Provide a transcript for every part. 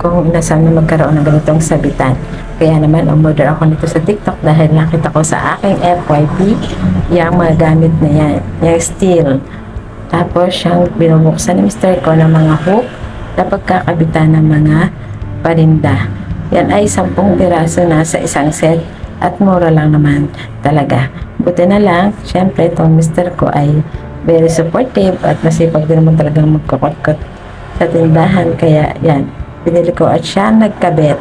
kung inasal na magkaroon ng ganitong sabitan. Kaya naman, umorder ako nito sa TikTok dahil nakita ko sa aking FYP yung mga gamit na yan, yung steel. Tapos, siyang binubuksan ni Mr. ko ng mga hook na pagkakabitan ng mga parinda. Yan ay 10 piraso na sa isang set at mura lang naman talaga. Buti na lang, syempre itong Mr. ko ay very supportive at masipag din naman talagang magkukot-kot sa tindahan. Kaya yan, binili ko at siya nagkabit.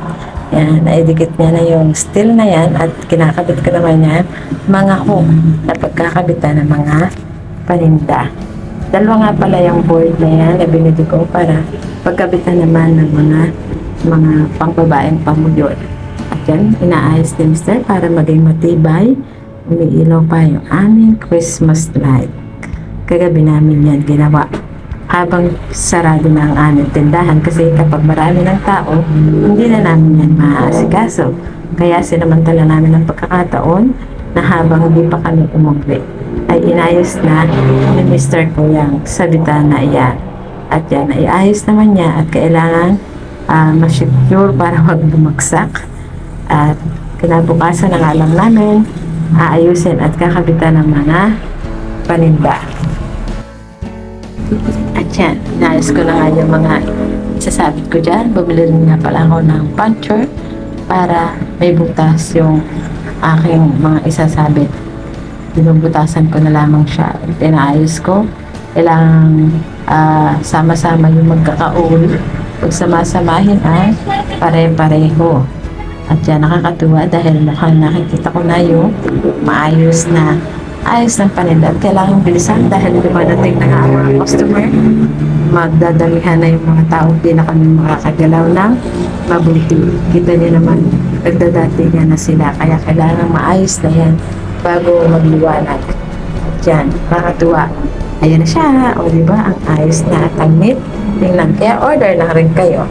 Yan, naidikit niya na yung steel na yan at kinakabit ko naman niya mga hook na pagkakabitan ng mga paninda. Dalawa nga pala yung board na yan na binili ko para pagkabitan naman ng mga mga pangbabaeng pamulyon. At yan, inaayos ni Mr. para maging matibay. Umiilaw pa yung aming Christmas light. Kagabi namin yan ginawa habang sarado na ang aming tindahan kasi kapag marami ng tao, hindi na namin yan maaasikaso. Kaya sinamantala namin ang pagkakataon na habang hindi pa kami umuwi ay inayos na ni Mr. ko yung sabitan na iyan. At yan, ay ayos naman niya at kailangan uh, ma-secure para wag bumagsak. At kinabukasan ng alam namin, aayusin at kakabitan ng mga paninda. At yan, inayos ko na nga yung mga sasabit ko dyan. Bumili rin nga pala ako ng puncher para may butas yung aking mga isasabit. Binubutasan ko na lamang siya. Inaayos ko. Kailangan ah, sama-sama yung magkakaul. Pag samasamahin ay pare-pareho. At yan, nakakatuwa dahil mukhang nakikita ko na yung maayos na ayos ng paninda. Kailangan bilisan dahil dumadating na nga ang mga customer. Magdadamihan na yung mga tao. Hindi na kami makakagalaw ng mabuti. Kita niyo naman, nagdadatingan na sila. Kaya kailangan maayos na yan bago magliwanag. At yan, nakakatuwa. Ayan na siya. O, di ba? Ang ayos na at ang neat. Tingnan. Kaya order lang rin kayo.